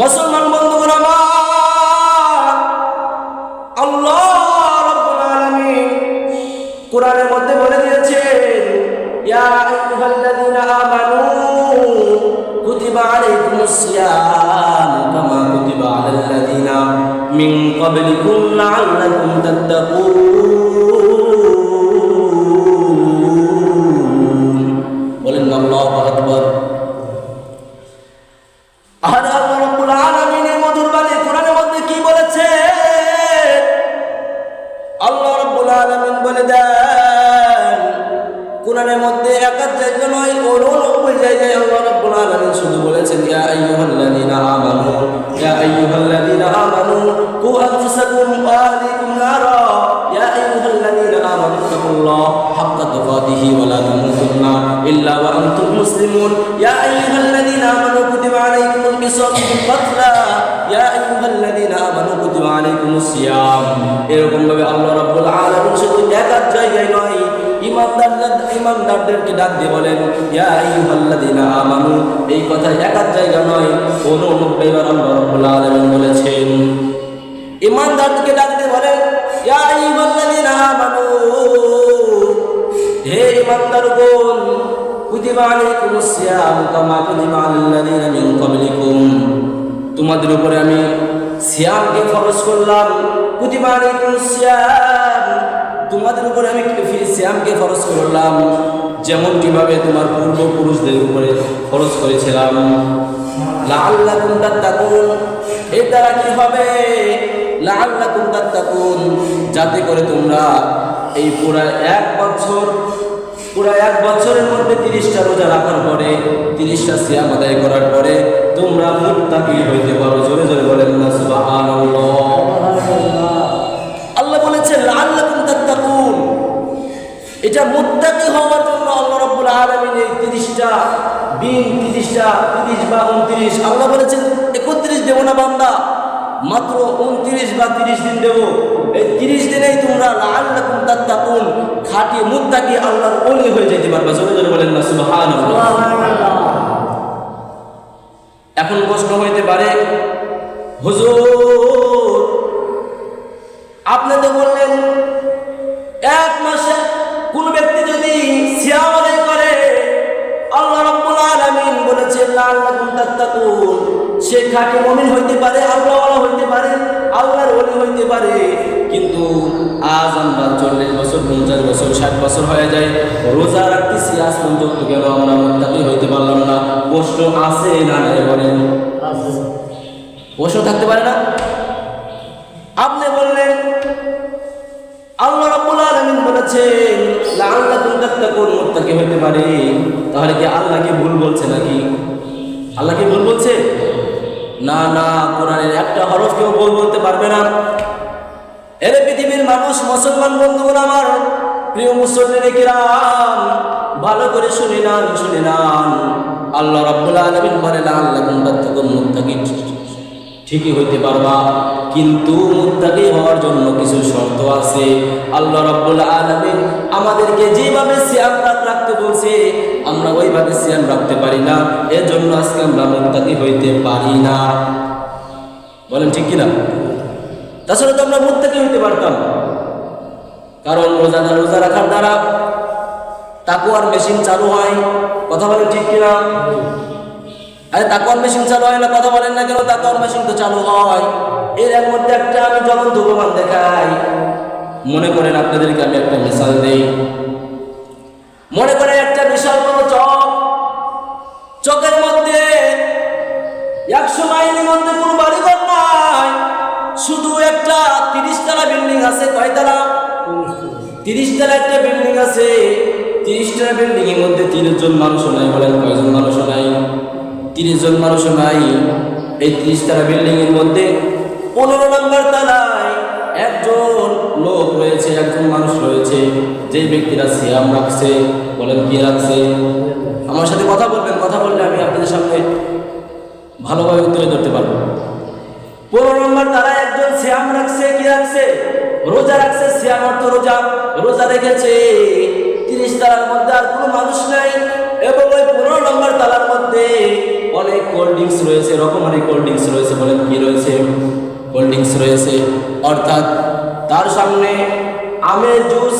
মুসলমান বন্ধুগণ আমার, আল্লাহ কোরআনের মধ্যে বলে দিয়েছেন, ইয়া আইয়ুহাল্লাযীনা আমানু কুতিবা আলাইকুমুস সিয়াম কামা কুতিবা আলাল্লাযীনা মিন ক্বাবলিকুম লাআল্লাকুম তাত্তাকুন। কোরআনের মধ্যে একাত জায়গা নয় অনব্বই জায়গায় আল্লাহ রাব্বুল আলামিন শুধু বলেছেন, ইয়া আইয়ুহাল্লাযীনা আমানু, ইয়া আইয়ুহাল্লাযীনা আমানু, কু আনফুসাকুম ওয়া আহলিকুম নারা, ইয়া আইয়ুহাল্লাযীনা আমানু তাকুল্লাহ হাক্কা তুকাতিহি ওয়া লা তামুতুন্না ইল্লা ওয়া আনতুম মুসলিমুন, ইয়া আইয়ুহাল্লাযীনা আমানু, কুতিবা আলাইকুমুল কিসাসু ফিল ইয়া আইয়ুহাল্লাযীনা আমানু, কুতিবা আলাইকুমুস সিয়াম। এরকম ভাবে আল্লাহ রাব্বুল আলামিন শুধু একাত জায়গায় নয় ইমানদারদের ইমানদারদেরকে ডাক দিয়ে বলেন আমানু এই কথা একাত জায়গা নয় উননব্বই বার আল্লাহ রাব্বুল আলামিন বলেছেন। ইমানদারকে ডাক দিয়ে বলেন হে তোমাদের উপরে আমি সিয়ামকে ফরজ করলাম। তোমাদের উপরে আমি সিয়ামকে ফরজ করলাম, যেমন কীভাবে তোমার পূর্বপুরুষদের উপরে খরচ করেছিলাম। লাআল্লাকুম তাত্তাকুন এর দ্বারা কি হবে? লাআল্লাকুম তাত্তাকুন, যাতে করে তোমরা এই পুরা এক বছর, পুরা এক বছরের মধ্যে তিরিশটা রোজা রাখার পরে, তিরিশটা সিয়াম আদায় করার পরে তোমরা মুত্তাকি হইতে পারো। জোরে জোরে বলেন না, সুবহানাল্লাহ। মুত্তাকি হওয়ার জন্য আল্লাহ রব্বুল আলামিন 30টা দিন 30টা 30 বা 29 আল্লাহ বলেছেন, একত্রিশ দেবো না বান্দা, মাত্র 29 বা 30 দিন দেব। এই 30 দিনেই তোমরা লাআল্লাকুম তাত্তাকুন, খাটি মুত্তাকি আল্লাহর অলি হয়ে যেতে পারবে। জোরে জোরে বলেন না সুবহানাল্লাহ। বলেছেন পারে তাহলে কি আল্লাহকে ভুল বলছে নাকি আল্লাহ কি ভুল বলছে না না কোরআনের একটা হরফ কেউ ভুল বলতে পারবে না এর পৃথিবীর মানুষ মুসলমান বন্ধুগণ আমার প্রিয় মুসল্লিনে কিরাম ভালো করে শুনে নান শুনে নান আল্লাহ রাব্বুল আলামিন বলে লাআল্লাকুম তাত্তাকুন মুত্তাকি ঠিকই হইতে পারবা। কিন্তু মুত্তাকি হওয়ার জন্য কিছু শর্ত আছে। আল্লাহ রাব্বুল আলামিন আমাদেরকে যেভাবে সিয়াম রাখতে বলছে, আমরা ওইভাবে সিয়াম রাখতে পারি না। এর জন্য আজকে আমরা মুত্তাকি হইতে পারি না। বলেন ঠিক কিনা? তাছাড়া তো আমরা মুত্তাকি হইতে পারতাম। কারণ রোজা রোজা রাখার দ্বারা তাকুয়ার মেশিন চালু হয়। কথা বলেন ঠিক কিনা? আরে তাকওয়ার মেশিন চালু হয় না, কথা বলেন না কেন? তাকওয়ার মেশিন তো চালু হয়। এর মধ্যে একটা আমি জ্বলন্ত প্রমাণ দেখাই। মনে করেন আপনাদেরকে আমি একটা মিসাল দেই। মনে করেন একটা বিশাল বড় চক চকের মধ্যে একশো মাইলের মধ্যে কোনো বাড়িঘর নাই। শুধু একটা তিরিশ তলা বিল্ডিং আছে। কয়তলা? তিরিশ তলা একটা বিল্ডিং আছে। তিরিশ তলা বিল্ডিং এর মধ্যে তিরিশ জন মানুষ নাই বলেন কয়জন মানুষ নাই? তিরিশ জন মানুষ নাই এই তিরিশ তলা বিল্ডিং এর মধ্যে, পনেরো নম্বর তালায় একজন লোক রয়েছে, একজন মানুষ রয়েছে, যে ব্যক্তিরা সিয়াম রাখছে, বলেন কি রাখছে? আমার সাথে কথা বলবেন, কথা বললে আমি আপনাদের সামনে ভালোভাবে তুলে ধরতে পারব। পনেরো নম্বর তারা একজন শ্যাম রাখছে, কি রাখছে? রোজা রাখছে শ্যাম অর্থ রোজা। রোজা রেখেছে, তিরিশ তালার মধ্যে আর কোনো মানুষ নাই, এবং ওই পনেরো নম্বর তালার মধ্যে অনেক কোল্ড ড্রিঙ্কস রয়েছে, রকমারি কোল্ড ড্রিঙ্কস রয়েছে বলেন কি রয়েছে? কোল্ড ড্রিঙ্কস রয়েছে। অর্থাৎ তার সামনে আমের জুস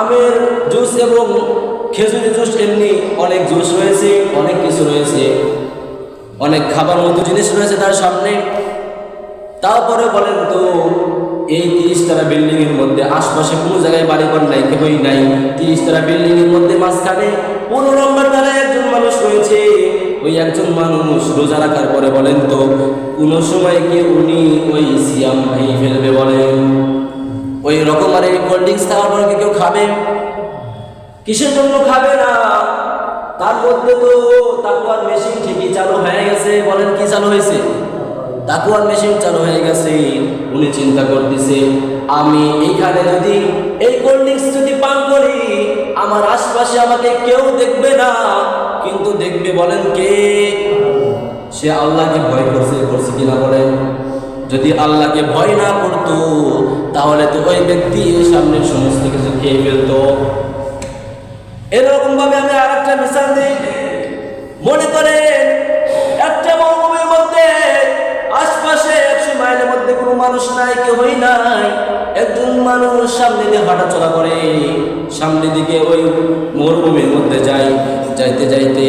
আমের জুস এবং খেজুরের জুস এমনি অনেক জুস রয়েছে, অনেক কিছু রয়েছে। অনেক খাবার মতো জিনিস রয়েছে তার সামনে। তারপরে বলেন তো, এই তিরিশ তারা বিল্ডিং এর মধ্যে আশপাশে কোনো জায়গায় বাড়ি ঘর নাই, কেউই নাই। তিরিশ তারা বিল্ডিং এর মধ্যে মাঝখানে পনেরো নম্বর তারা একজন মানুষ রয়েছে। ওই একজন মানুষ রোজা রাখার পরে বলেন তো, কোনো সময় কি উনি ওই সিয়াম ভেঙে ফেলবে বলেন? ওই রকমারি কোল্ড ড্রিঙ্কস খাওয়ার পরে কেউ খাবে? কিসের জন্য খাবে না? তার মধ্যে তো তাকুয়ার মেশিন ঠিকই চালু হয়ে গেছে। বলেন কি চালু হয়েছে? তাকুয়ার মেশিন চালু হয়ে গেছে। উনি চিন্তা করতেছে, আমি এইখানে যদি এই কোল্ড ড্রিঙ্কস যদি পান করি, আমার আশপাশে আমাকে কেউ দেখবে না। কিন্তু দেখবে বলেন কে? সে আল্লাহকে ভয় করছে করছে কিনা বলেন? যদি আল্লাহকে ভয় না করতো, তাহলে তো ওই ব্যক্তি সামনে সমস্ত কিছু খেয়ে ফেলতো। এরকম ভাবে আমি আর একটা মিশাল দিই। মনে করেন, একটা মৌসুমের মধ্যে আশপাশে একশো মাইলের মধ্যে কোনো মানুষ নাই, কেউই নাই। একজন মানুষ সামনে দিয়ে হাঁটা চলা করে সামনের দিকে ওই মরুভূমির মধ্যে যায়, যাইতে যাইতে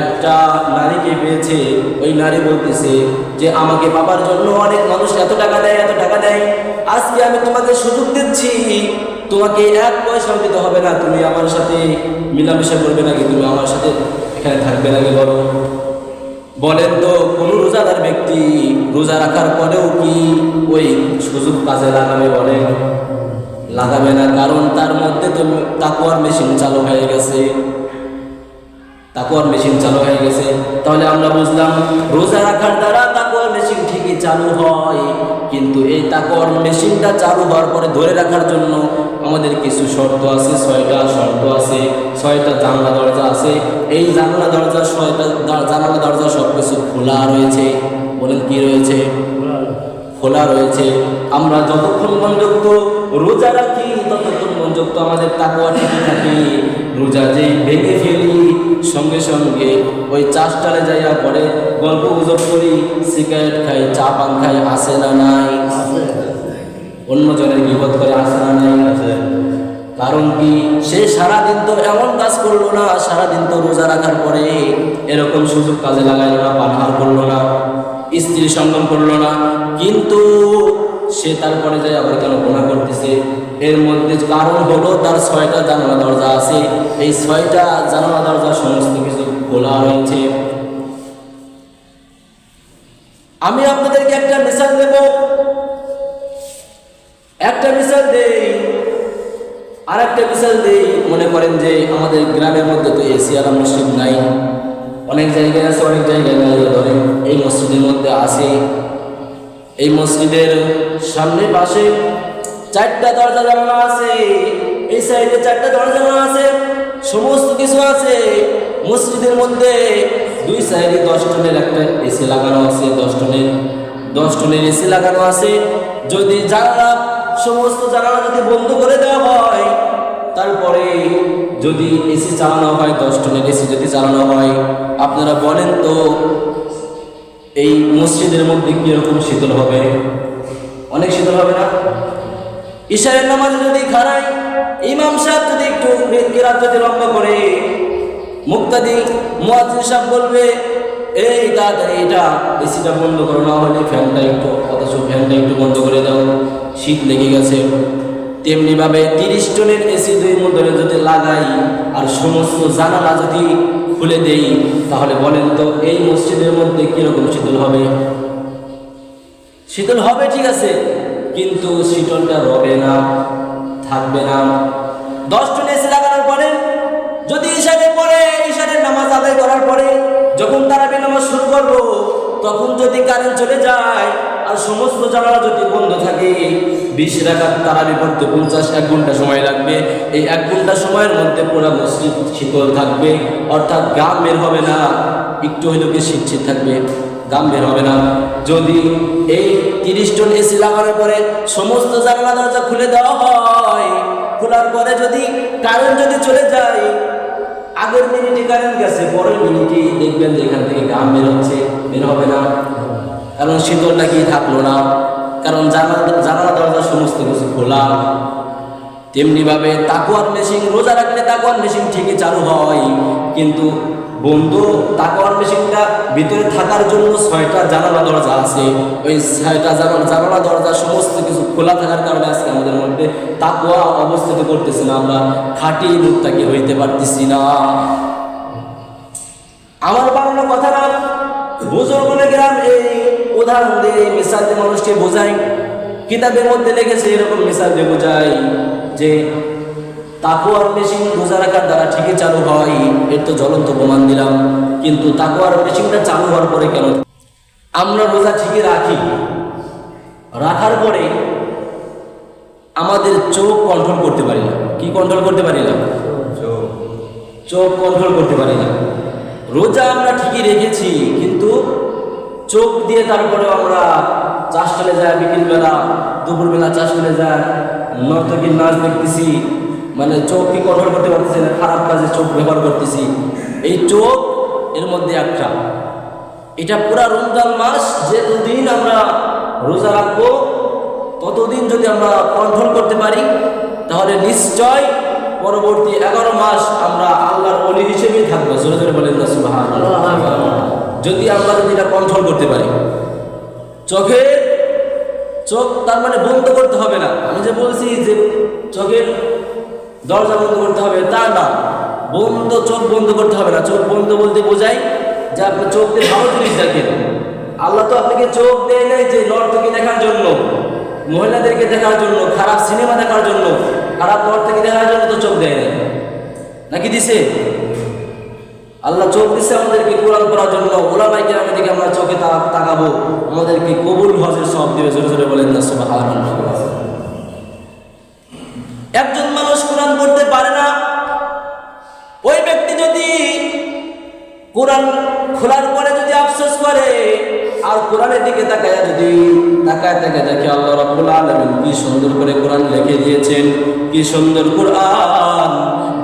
একটা নারীকে পেয়েছে। ওই নারী বলতেছে যে, আমাকে পাবার জন্য অনেক মানুষ এত টাকা দেয়, এত টাকা দেয়। আজকে আমি তোমাকে সুযোগ দিচ্ছি। তোমাকে এক পয়সা দিতে হবে না। তুমি আমার সাথে মিলামেশা করবে নাকি? তুমি আমার সাথে এখানে থাকবে নাকি বলো? বলেন তো, কোন রোজাদার ব্যক্তি রোজা রাখার পরেও কি ওই সুযোগ কাজে লাগাবে বলেন? লাগাবে না, কারণ তার মধ্যে তো তাকুয়ার মেশিন চালু হয়ে গেছে। তাকুয়ার মেশিন চালু হয়ে গেছে। তাহলে আমরা বুঝলাম, রোজা রাখার দ্বারা তাকুয়ার মেশিন ঠিকই চালু হয়, কিন্তু এই তাকুয়ার মেশিনটা চালু হওয়ার পরে ধরে রাখার জন্য আমাদের কিছু শর্ত আছে, ছয়টা শর্ত আছে, ছয়টা জানলা দরজা আছে। এই জানলা দরজা, ছয়টা জানালা দরজা সব কিছু খোলা রয়েছে। বলেন কি রয়েছে? খোলা রয়েছে। আমরা যতক্ষণ পর্যন্ত রোজা রাখি, ততক্ষণ পর্যন্ত আমাদের তাকুয়া ঠিকই থাকে। রোজা যেই ভেঙে ফেলি, সঙ্গে সঙ্গে ওই চাষটালে যাইয়া পরে গল্প গুজব করি, সিগারেট খাই, চা পান খাই, আসে না নাই? অন্য জনের বিপদ করে আসে নাই। কারণ কি? সে সারাদিন তো এমন কাজ করল না, সারাদিন তো রোজা রাখার পরে এরকম সুযোগ কাজে লাগাইলো না পাঠার করল না, স্ত্রী সঙ্গম করল না। কিন্তু সে তারপরে যায় আবার কেন গোনা করতেছে? এর মধ্যে কারণ হলো তার ছয়টা জানালা দরজা আছে। এই ছয়টা জানালা দরজা সমস্ত কিছু খোলা রয়েছে। আমি আপনাদেরকে একটা মিসাল দেব। একটা মিসাল দেই আর একটা মিসাল দেই। মনে করেন যে আমাদের গ্রামের মধ্যে তো এসি আলা মসজিদ নাই। অনেক জায়গায় আছে, অনেক জায়গায় ধরেন এই মসজিদের মধ্যে আছে। এই মসজিদের সামনে পাশে চারটা দরজা জানানো আছে। এই সাইডে চারটা দরজা জানানো আছে। সমস্ত কিছু আছে। মসজিদের মধ্যে দুই সাইডে দশ টনের একটা এসি লাগানো আছে, দশ টনের দশ টনের এসি লাগানো আছে। যদি জানালা সমস্ত জানালা যদি বন্ধ করে দেওয়া হয়, তারপরে যদি এসি চালানো হয়, দশ টনের এসি যদি চালানো হয়, আপনারা বলেন তো, এই মসজিদের মধ্যে কীরকম শীতল হবে? অনেক শীতল হবে না? ঈশারের নামাজ যদি খারাই, ইমাম সাহেব যদি একটু কেরাত যদি লম্বা করে, মুক্তাদি মুয়াজ্জিন সাহেব বলবে এই তাড়াতাড়ি এটা এসিটা বন্ধ করো, না হলে ফ্যানটা একটু, অথচ ফ্যানটা একটু বন্ধ করে দাও। শীত লেগে গেছে। তেমনি ভাবে তিরিশ টনের এসি দুই মধ্যে যদি লাগাই, আর সমস্ত জানালা যদি খুলে দেই, তাহলে বলেন তো এই মসজিদের মধ্যে কীরকম শীতল হবে? শীতল হবে, ঠিক আছে, কিন্তু শীতলটা রবে না, থাকবে না। দশ টন এসি লাগানোর পরে, যদি ঈশানের পরে ঈশানের নামাজ আদায় করার পরে যখন তারা নামাজ শুরু করব, তখন যদি কারেন্ট চলে যায়, আর সমস্ত জানালা যদি বন্ধ থাকে, বিশ রাখার তারাবি পড়তে পঞ্চাশ, এক ঘণ্টা সময় লাগবে। এই এক ঘণ্টা সময়ের মধ্যে পুরো মসজিদ শীতল থাকবে। অর্থাৎ গাম বের হবে না, একটু হইলেও কি শীত থাকবে? দাম বের হবে না। যদি এই তিরিশ টন এসি লাগানোর পরে সমস্ত জানলা দরজা খুলে দেওয়া হয়, খোলার পরে যদি কারেন্ট যদি চলে যায় আগের মিনিটে কারেন্ট গেছে, পরের মিনিটে দেখবেন যে এখান থেকে গাম বের হচ্ছে, বের হবে না। কারণ শীতলটা কি থাকল না? কারণ জানালা জানালা, দরজা সমস্ত কিছু খোলা। তেমনিভাবে তাকুয়ার মেশিন রোজা রাখলে তাকুয়ার মেশিন ঠিকই চালু হয়, কিন্তু বন্ধু তাকুয়ার মেশিনটা ভিতরে থাকার জন্য ছয়টা জানালা দরজা আছে। ওই ছয়টা জানালা জানালা দরজা সমস্ত কিছু খোলা থাকার কারণে আজকে আমাদের মধ্যে তাকুয়া অবস্থিত করতেছি না আমরা। খাঁটি মুক্তাকি হইতে পারতেছি না। আমার বানানো কথা না বুজুর্গনে গ্রাম এই উদাহরণ দিয়ে মিসাল মানুষকে বোঝাই। কিতাবের মধ্যে লেগেছে এরকম মিসাল দিয়ে বোঝাই যে তাকুয়ার মেশিন রোজা রাখার দ্বারা ঠিকই চালু হয় এর তো জ্বলন্ত প্রমাণ দিলাম। কিন্তু তাকুয়ার মেশিনটা চালু হওয়ার পরে কেন? আমরা রোজা ঠিকই রাখি। রাখার পরে আমাদের চোখ কন্ট্রোল করতে পারি না। কি কন্ট্রোল করতে পারি না? চোখ। কন্ট্রোল করতে পারি না। রোজা আমরা ঠিকই রেখেছি কিন্তু চোখ দিয়ে তারপরে আমরা চাষ চলে যায় বিকেলবেলা দুপুরবেলা চাষ চলে যায় নর্তকীর নাচ দেখতেছি মানে চোখ কি কন্ট্রোল করতে পারতেছি না, খারাপ কাজে চোখ ব্যবহার করতেছি। এই চোখ এর মধ্যে একটা। এটা পুরা রমজান মাস যে দুদিন আমরা রোজা রাখব, ততদিন যদি আমরা কন্ট্রোল করতে পারি, তাহলে নিশ্চয় পরবর্তী এগারো মাস আমরা আল্লাহর অলি হিসেবেই থাকব। জোরে জোরে বলেন যদি আমরা যদি এটা কন্ট্রোল করতে পারি। চোখের চোখ তার মানে বন্ধ করতে হবে না। আমি যে বলছি যে চোখের দরজা বন্ধ করতে হবে। তা না। বন্ধ, চোখ বন্ধ করতে হবে না। চোখ বন্ধ বলতে বোঝাই যে আপনি চোখ দিয়ে ভালো জিনিস দেখেন। আল্লাহ তো আপনাকে চোখ দেয় নাই যে নর্তকে দেখার জন্য, মহিলাদেরকে দেখার জন্য, খারাপ সিনেমা দেখার জন্য, খারাপ নর্তকে দেখার জন্য তো চোখ দেয় নাই। নাকি দিছে? আল্লাহ চোখ দিছে আমাদেরকে কোরআন করার জন্য। ওলামাই কেরামের দিকে আমরা চোখে তাকাবো। আমাদেরকে কবুল হজের সব দিবে। জোরে জোরে বলেন না, সুবহানাল্লাহ। একজন পারে না। ওই ব্যক্তি যদি কোরআন খোলার পরে যদি আফসোস করে, আর কোরআনের দিকে তাকায় যদি, তাকায় তাকায় দেখে আল্লাহ রাব্বুল আলামিন কি সুন্দর করে কোরআন লিখে দিয়েছেন, কি সুন্দর কোরআন।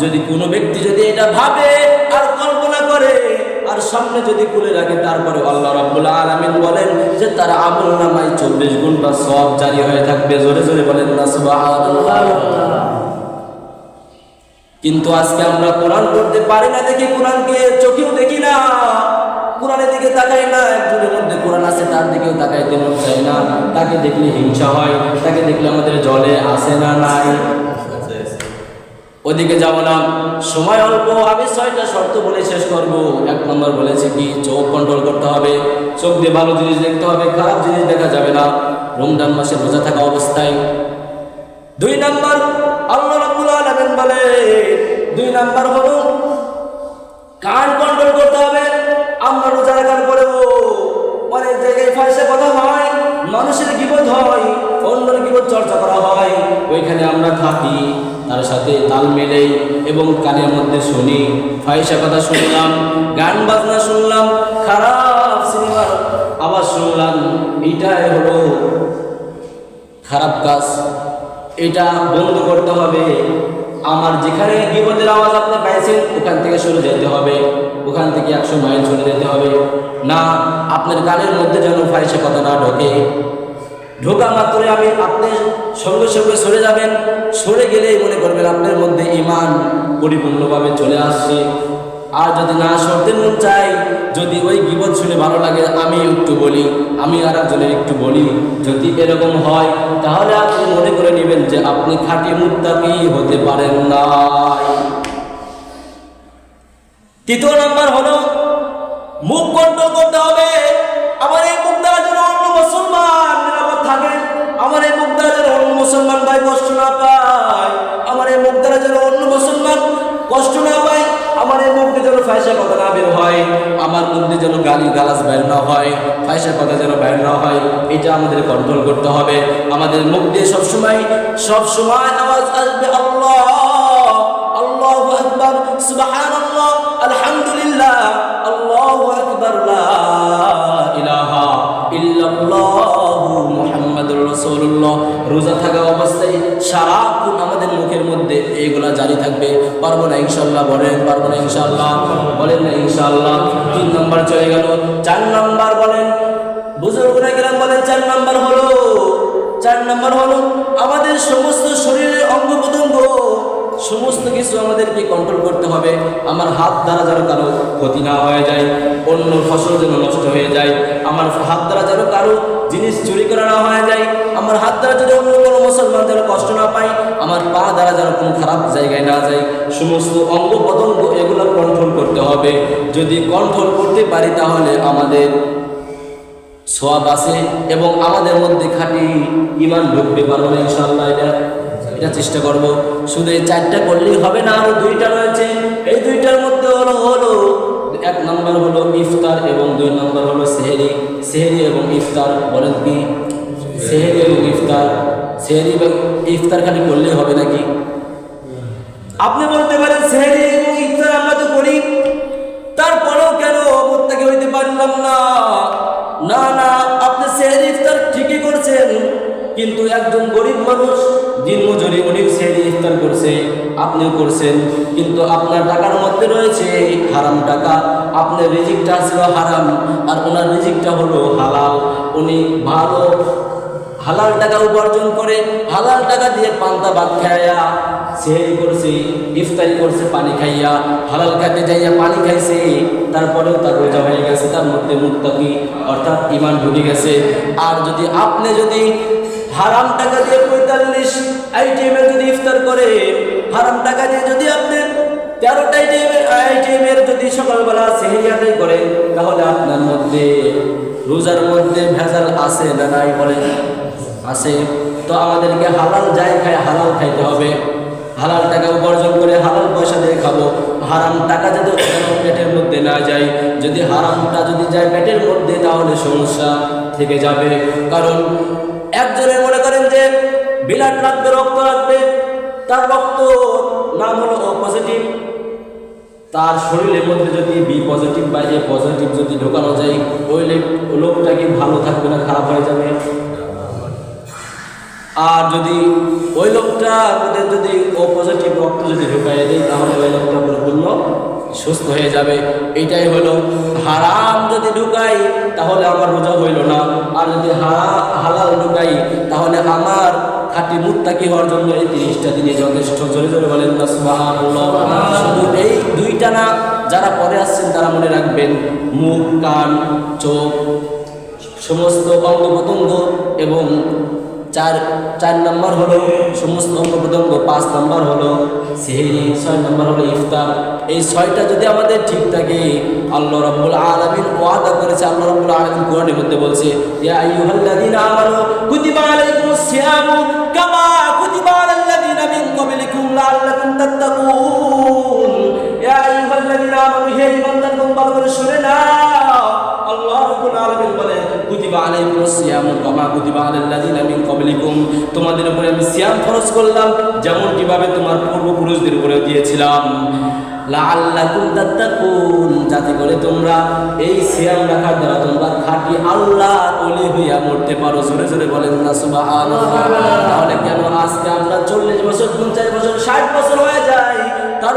যদি কোনো ব্যক্তি যদি এটা ভাবে, আর কল্পনা করে, আর সামনে যদি খুলে রাখে, তারপরে আল্লাহ রাব্বুল আলামিন বলেন যে তার আমল নামায় চব্বিশ ঘণ্টা সব জারি হয়ে থাকবে। জোরে জোরে বলেন না, সুবহানাল্লাহ। কিন্তু আজকে আমরা কোরআন পড়তে পারি না দেখি কোরআনকে চোখেও দেখি না। কোরআনের দিকে তাকাই না একজনের মধ্যে কোরআন আছে, তার দিকেও তাকাইতে মন চাই না। তাকে দেখলে হিংসা হয়, তাকে দেখলে আমাদের জলে আসে না নাই। ওদিকে যাব না, সময় অল্প আমি ছয়টা শর্ত বলে শেষ করব। এক নম্বর বলেছে কি, চোখ কন্ট্রোল করতে হবে, চোখ দিয়ে ভালো জিনিস দেখতে হবে, খারাপ জিনিস দেখা যাবে না। রমজান মাসে রোজা থাকা অবস্থায়। দুই নাম্বার আল্লাহ রাব্বুল আলামিন বলে, দুই নাম্বার হলো, কান কন্ট্রোল করতে হবে, আমরা রোজা রাখার পরেও অনেক জায়গায় ফাঁসে কথা হয়, মানুষের গিবত হয়, অন্যের গিবত চর্চা করা হয়, ওইখানে আমরা থাকি তার সাথে তাল মেলেই এবং কানের মধ্যে শুনি ফাইসা কথা শুনলাম, গান বাজনা শুনলাম, খারাপ সিনেমার আবার শুনলাম এইটাই হলো খারাপ কাজ। এটা বন্ধ করতে হবে। আমার যেখানে বিপদের আওয়াজ আপনি পাইছেন, ওখান থেকে সরে যেতে হবে। ওখান থেকে একশো মাইল চলে যেতে হবে। না, আপনার গানের মধ্যে যেন ফাইসে কথা না ঢোকে। ঢোকা মাত্রই আমি আপনি সঙ্গে সঙ্গে সরে যাবেন। সরে গেলেই মনে করবেন আপনার মধ্যে ইমান পরিপূর্ণভাবে চলে আসছে। আর যদি না সরতে মন চাই যদি ওই গিবত শুনে ভালো লাগে, আমি একটু বলি, আমি আর একজনের একটু বলি, যদি এরকম হয়, তাহলে আপনি মনে করে নেবেন যে আপনি খাঁটি মুত্তাকি হতে পারেন না। তৃতীয় নাম্বার হলো, মুখ কন্ট্রোল করতে হবে। আমার এই মুখ দ্বারা যেন অন্য মুসলমান নিরাপদ থাকে। আমার এই মুখ দ্বারা যেন অন্য মুসলমান ভাই কষ্ট না পায়। আমার এই মুখ দ্বারা যেন অন্য মুসলমান কষ্ট না পায়। আমার এই মুখ যেন ফাইসা কথা না বের হয়, আমার মুখ যেন গালি গালাজ বের না হয় ফাইসা কথা যেন বের না হয়, এটা আমাদের কন্ট্রোল করতে হবে। আমাদের মুখ দিয়ে সবসময় সবসময় আওয়াজ আসবে, আল্লাহ, আল্লাহু আকবার, সুবহানাল্লাহ, আলহামদুলিল্লাহ, আল্লাহু আকবার ইলাহা ইল্লাল্লাহু মুহাম্মাদুর রাসূলুল্লাহ। রোজা থাকা অবস্থায় সারাক্ষণ আমাদের মুখের মধ্যে এইগুলা জারি থাকবে। পারব না ইনশাল্লাহ বলেন, পারব না ইনশাল্লাহ বলেন না ইনশাল্লাহ তিন নম্বর চলে গেল, চার নম্বর বলেন, বুজুর্গরা গেলাম বলেন, চার নম্বর হলো, চার নম্বর হলো, আমাদের সমস্ত শরীরের অঙ্গ প্রত্যঙ্গ সমস্ত কিছু আমাদেরকে কন্ট্রোল করতে হবে। আমার হাত দ্বারা যেন কারও ক্ষতি না হয়ে যায়, অন্য ফসল যেন নষ্ট হয়ে যায়। আমার হাত দ্বারা যেন কারও জিনিস চুরি করা না হয়ে যায়, আমার হাত পা দ্বারা যেন কোনো খারাপ জায়গায় না যায়। সমস্ত অঙ্গ প্রত্যঙ্গ এগুলো কন্ট্রোল করতে হবে। যদি কন্ট্রোল করতে পারি তাহলে আমাদের সোয়াব আছে এবং আমাদের মধ্যে খাঁটি ইমান ঢুকবে পারব না ইনশাল্লাহ এটা। এটা চেষ্টা করব। শুধু এই চারটা করলেই হবে না, আরও দুইটা রয়েছে। এই দুইটার মধ্যে হলো হলো এক নম্বর হলো ইফতার এবং দুই নম্বর হলো সেহেরি। সেহেরি এবং ইফতার বলেন কি? সেহেরি এবং ইফতার। সেহেরি এবং ইফতার খালি করলেই হবে নাকি? আপনি বলতে পারেন সেহেরি এবং ইফতার আমরা তো করি। তারপরেও কেন প্রত্যেকে হইতে পারলাম না? না না, আপনি সেহেরি ইফতার ঠিকই করছেন, কিন্তু একজন গরিব মানুষ দিন মজুরি উনি সেহেরি ইফতার করছে, আপনিও করছেন, কিন্তু আপনার টাকার মধ্যে রয়েছে হারাম টাকা। আপনার রিজিকটা ছিল হারাম, আর ওনার রিজিকটা হলো হালাল। উনি ভালো হালাল টাকা উপার্জন করে, হালাল টাকা দিয়ে পান্তা ভাত খাইয়া সেহেরি করছে, ইফতারি করছে, পানি খাইয়া, হালাল খাতে যাইয়া পানি খাইছে, তারপরেও তার রোজা হয়ে গেছে, তার মধ্যে মুক্তাকি অর্থাৎ ইমান ঢুকে গেছে। আর যদি আপনি যদি হারাম টাকা দিয়ে পঁয়তাল্লিশ আইটেমের যদি ইফতার করে হারাম টাকা দিয়ে যদি আপনি তেরোটা আইটেমের আইটিএমের যদি সকালবেলা সেহেরি আদায় করেন, তাহলে আপনার মধ্যে রোজার মধ্যে ভেজাল আছে না নাই বলেন? আছে। তো আমাদেরকে হালাল যাই খাই হালাল খাইতে হবে। হালাল টাকা উপার্জন করে হালাল পয়সা দিয়ে খাব। হারাম টাকা যদি পেটের মধ্যে না যায়, যদি হারামটা যদি যায় পেটের মধ্যে, তাহলে সমস্যা থেকে যাবে। কারণ একজনের মনে করেন যে বিলাট লাগবে, রক্ত লাগবে, তার রক্ত নাম হলো ও পজিটিভ তার শরীরের মধ্যে যদি বি পজিটিভ বা এ পজিটিভ যদি ঢোকানো যায় ওই লোকটা কি ভালো থাকবে না, খারাপ হয়ে যাবে? আর যদি ওই লোকটা আমাদের যদি ও পজিটিভ রক্ত যদি ঢুকাই দেয়, তাহলে ওই লোকটা পরিপূর্ণ সুস্থ হয়ে যাবে। এইটাই হলো হারাম যদি ঢুকাই, তাহলে আমার রোজা হইল না। আর যদি হালাল ঢুকাই, তাহলে আমার খাঁটি মুত্তাকি হওয়ার জন্য এই তিরিশটা দিনে যথেষ্ট। জোরে জোরে বলেন শুধু এই দুইটা না, যারা পরে আসছেন, তারা মনে রাখবেন, মুখ, কান, চোখ, সমস্ত অঙ্গ প্রত্যঙ্গ এবং চার চার নম্বর হলো সমস্ত অঙ্গ প্রত্যঙ্গ, পাঁচ নম্বর হলো সেহেরি ছয় নম্বর হলো ইফতার। এই ছয়টা যদি আমাদের ঠিক থাকে, আল্লাহ রাব্বুল আলমিন ওয়াদা করেছে, আল্লাহ রাব্বুল আলামিন কোরআনের মধ্যে বলছে নাও। আল্লাহ রাব্বুল আলামিন বলেন তোমাদের উপরে আমি সিয়াম ফরজ করলাম যেমন কীভাবে তোমার পূর্বপুরুষদের উপরে দিয়েছিলাম। যাতে করে তোমরা এই সিয়াম রাখার দ্বারা তোমরা খাঁটি আল্লাহ হইয়া মরতে পারো। জোরে জোরে বলেন না, সুবহানাল্লাহ। তাহলে কেন আজকে আমরা 40 বছর 50 বছর 60 বছর হয়ে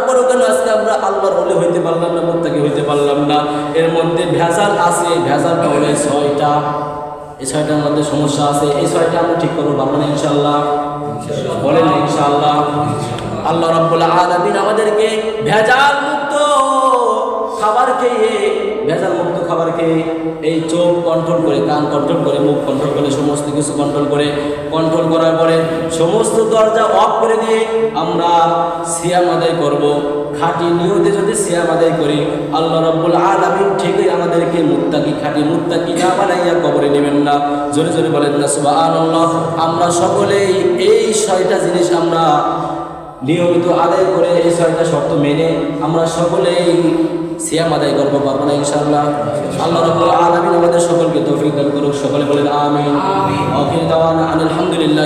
তারপরেও কেন আজকে আমরা আল্লাহর হলে হইতে পারলাম না মোত্তাকি হইতে পারলাম না? এর মধ্যে ভেজাল আছে ভেজালটা হলে ছয়টা। এই ছয়টার মধ্যে সমস্যা আছে এই ছয়টা আমরা ঠিক করব পারব না ইনশাল্লাহ বলেন ইনশাল্লাহ ইনশাআল্লাহ। আল্লাহ রব্বুল আলামিন আমাদেরকে ভেজাল মুক্ত খাবার খেয়ে ভেজাল মুক্ত খাবার খেয়ে এই চোখ কন্ট্রোল করে, কান কন্ট্রোল করে, মুখ কন্ট্রোল করে, সমস্ত কিছু কন্ট্রোল করে কন্ট্রোল করার পরে সমস্ত দরজা অফ করে দিয়ে আমরা সিয়াম আদায় করব। খাঁটি নিয়তে যদি সিয়াম আদায় করি, আল্লাহ রাব্বুল আলামিন ঠিকই আমাদেরকে মুত্তাকি, খাঁটি মুত্তাকি না বানাইয়া কবরে নেবেন না। জোরে জোরে বলেন না, সুবহানাল্লাহ। আমরা সকলেই এই ছয়টা জিনিস আমরা নিয়মিত আদায় করে এই ছয়টা শর্ত মেনে আমরা সকলেই সিয়াম আদায় করব পারব না ইনশাআল্লাহ। আল্লাহ রাব্বুল আলামিন আমাদের সকলকে তৌফিক দান করুক সকলে বলেন আমিন। আলহামদুলিল্লাহ